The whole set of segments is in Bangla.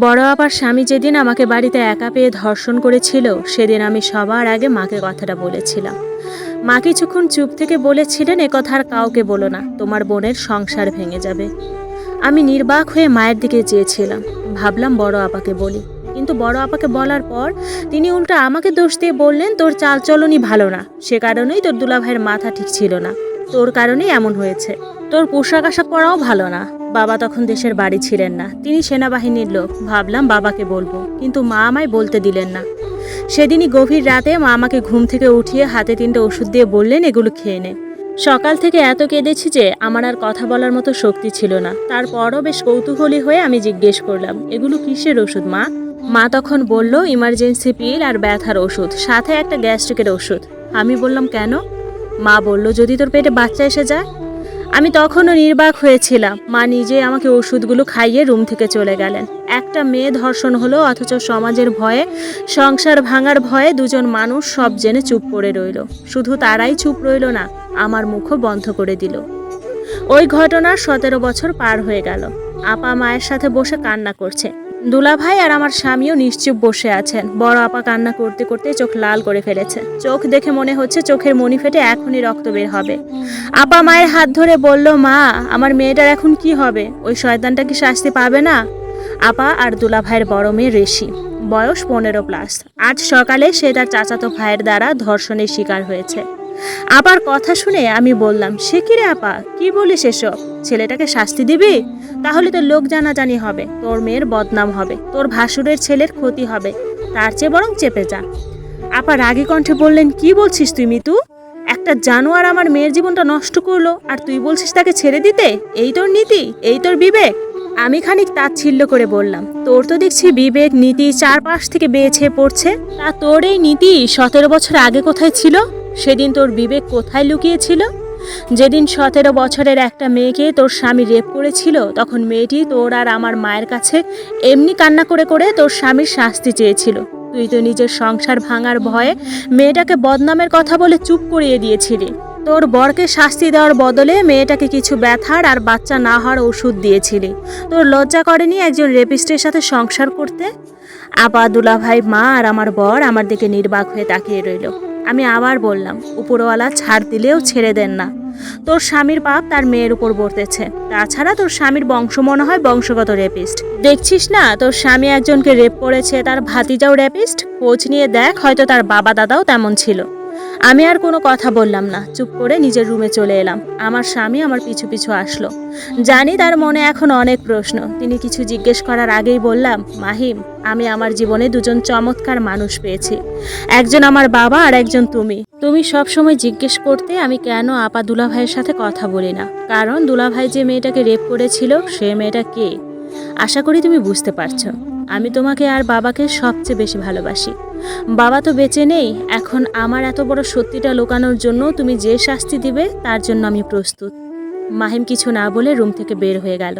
বড় আপার স্বামী যেদিন আমাকে বাড়িতে একা পেয়ে ধর্ষণ করেছিল, সেদিন আমি সবার আগে মাকে কথাটা বলেছিলাম। মা কিছুক্ষণ চুপ থেকে বলেছিলেন, এ কথা আর কাউকে বলো না, তোমার বোনের সংসার ভেঙে যাবে। আমি নির্বাক হয়ে মায়ের দিকে চেয়েছিলাম। ভাবলাম বড় আপাকে বলি। কিন্তু বড় আপাকে বলার পর তিনি উল্টা আমাকে দোষ দিয়ে বললেন, তোর চালচলনই ভালো না। সে কারণেই তোর দুলাভাইয়ের মাথা ঠিক ছিল না। তোর কারণেই এমন হয়েছে। তোর পোশাক আশাক পরাও ভালো না। বাবা তখন দেশের বাড়ি ছিলেন না। তিনি সেনাবাহিনীর লোক। ভাবলাম বাবাকে বলব, কিন্তু মা আমায় বলতে দিলেন না। সেদিনই গভীর রাতে মা আমাকে ঘুম থেকে উঠিয়ে হাতে তিনটে ওষুধ দিয়ে বললেন, এগুলো খেয়ে নে। সকাল থেকে এত কেঁদেছি যে আমার আর কথা বলার মতো শক্তি ছিল না। তারপরও বেশ কৌতূহলী হয়ে আমি জিজ্ঞেস করলাম, এগুলো কিসের ওষুধ, মা? মা তখন বলল, ইমার্জেন্সি পিল আর ব্যথার ওষুধ, সাথে একটা গ্যাস্ট্রিকের ওষুধ। আমি বললাম, কেন? মা বলল, যদি তোর পেটে বাচ্চা এসে যায় আমি তখনও নির্বাক হয়েছিলাম। মা নিজে আমাকে ওষুধগুলো খাইয়ে রুম থেকে চলে গেলেন। একটা মেয়ে ধর্ষণ হলো, অথচ সমাজের ভয়ে, সংসার ভাঙার ভয়ে দুজন মানুষ সব জেনে চুপ করে রইল। শুধু তারাই চুপ রইল না, আমার মুখও বন্ধ করে দিল। ওই ঘটনার সতেরো বছর পার হয়ে গেল। আপা মায়ের সাথে বসে কান্না করছে। দুলাভাই আর আমার স্বামীও নিশ্চুপ বসে আছেন। বড় আপা কান্না করতে করতে চোখ লাল করে ফেলেছে। চোখ দেখে মনে হচ্ছে চোখের মনি ফেটে এখনই রক্ত বের হবে। আপা মায়ের হাত ধরে বলল, মা, আমার মেয়েটার এখন কি হবে? ওই শয়তানটা কি শাস্তি পাবে না? আপা আর দুলাভাইয়ের বড় মেয়ে ঋষি। বয়স পনেরো প্লাস। আজ সকালে সে তার চাচাতো ভাইয়ের দ্বারা ধর্ষণের শিকার হয়েছে। আপার কথা শুনে আমি বললাম, সে কি রে আপা? কি বলিস এসব? ছেলেটাকে শাস্তি দিবি? তাহলে তো লোক জানাজানি হবে, তোর মেয়ের বদনাম হবে, তোর ভাসুরের ছেলের ক্ষতি হবে, তার চেয়ে বরং চেপে যা। আপা রাগী কণ্ঠে বললেন, কি বলছিস তুই মিতু? একটা জানোয়ার আমার মেয়ের জীবনটা নষ্ট করল, আর তুই বলছিস তাকে ছেড়ে দিতে? এই তোর নীতি, এই তোর বিবেক? আমি খানিক তাচ্ছিল্য করে বললাম, তোর তো দেখছি বিবেক, নীতি চারপাশ থেকে বেছে পড়ছে। তা তোর এই নীতি সতেরো বছর আগে কোথায় ছিল? সেদিন তোর বিবেক কোথায় লুকিয়েছিল? যেদিন সতেরো বছরের একটা মেয়েকে তোর স্বামী রেপ করেছিল, তখন মেয়েটি তোর আর আমার মায়ের কাছে এমনি কান্না করে করে তোর স্বামীর শাস্তি চেয়েছিল। তুই তো নিজের সংসার ভাঙার ভয়ে মেয়েটাকে বদনামের কথা বলে চুপ করিয়ে দিয়েছিলি। তোর বরকে শাস্তি দেওয়ার বদলে মেয়েটাকে কিছু ব্যথার আর বাচ্চা না হওয়ার ওষুধ দিয়েছিলি। তোর লজ্জা করেনি একজন রেপিস্টের সাথে সংসার করতে? আপা দুলাভাই মা আর আমার বর আমার দিকে নির্বাক হয়ে তাকিয়ে রইল। আমি আবার বললাম, উপরওয়ালা ছাড় দিলেও ছেড়ে দেন না। তোর স্বামীর পাপ তার মেয়ের উপর বর্তেছে। তাছাড়া তোর স্বামীর বংশ মনে হয় বংশগত রেপিস্ট। দেখছিস না, তোর স্বামী একজনকে রেপ করেছে, তার ভাতিজাও রেপিস্ট। খোঁজ নিয়ে দেখ, হয়তো তার বাবা দাদাও তেমন ছিল। আমি আর কোনো কথা বললাম না। চুপ করে নিজের রুমে চলে এলাম। আমার স্বামী আমার পিছু পিছু আসলো। জানি তার মনে এখন অনেক প্রশ্ন। তিনি কিছু জিজ্ঞেস করার আগেই বললাম, মাহিম, আমি আমার জীবনে দুজন চমৎকার মানুষ পেয়েছি। একজন আমার বাবা আর একজন তুমি। তুমি সব সময় জিজ্ঞেস করতে আমি কেন আপা দুলাভাইয়ের সাথে কথা বলি না? কারণ দুলাভাই যে মেয়েটাকে রেপ করেছিল, সে মেয়েটা কে? আশা করি তুমি বুঝতে পারছ। আমি তোমাকে আর বাবাকে সবচেয়ে বেশি ভালোবাসি। বাবা তো বেঁচে নেই, এখন আমার এত বড় সত্যিটা লুকানোর জন্য তুমি যে শাস্তি দিবে তার জন্য আমি প্রস্তুত। মাহিম কিছু না বলে রুম থেকে বের হয়ে গেল।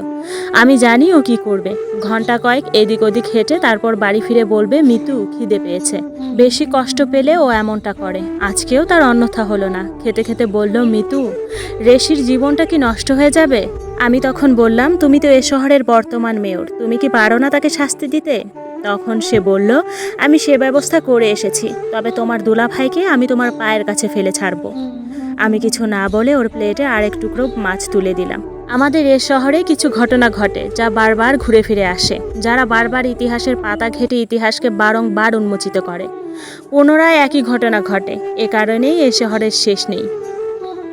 আমি জানি ও কি করবে। ঘণ্টা কয়েক এদিক ওদিক হেঁটে তারপর বাড়ি ফিরে বলবে, মিতু, খিদে পেয়েছে। বেশি কষ্ট পেলে ও এমনটা করে। আজকেও তার অন্যথা হলো না। খেতে খেতে বলল, মিতু, রেশির জীবনটা কি নষ্ট হয়ে যাবে? আমি তখন বললাম, তুমি তো এ শহরের বর্তমান মেয়র। তুমি কি পারো না তাকে শাস্তি দিতে? তখন সে বলল, আমি সে ব্যবস্থা করে এসেছি, তবে তোমার দুলাভাইকে আমি তোমার পায়ের কাছে ফেলে ছাড়বো। আমি কিছু না বলে ওর প্লেটে আরেক টুকরো মাছ তুলে দিলাম। আমাদের এ শহরে কিছু ঘটনা ঘটে, যা বারবার ঘুরে ফিরে আসে, যারা বারবার ইতিহাসের পাতা ঘেটে ইতিহাসকে বারংবার উন্মোচিত করে। পুনরায় একই ঘটনা ঘটে, এ কারণেই এ শহরের শেষ নেই।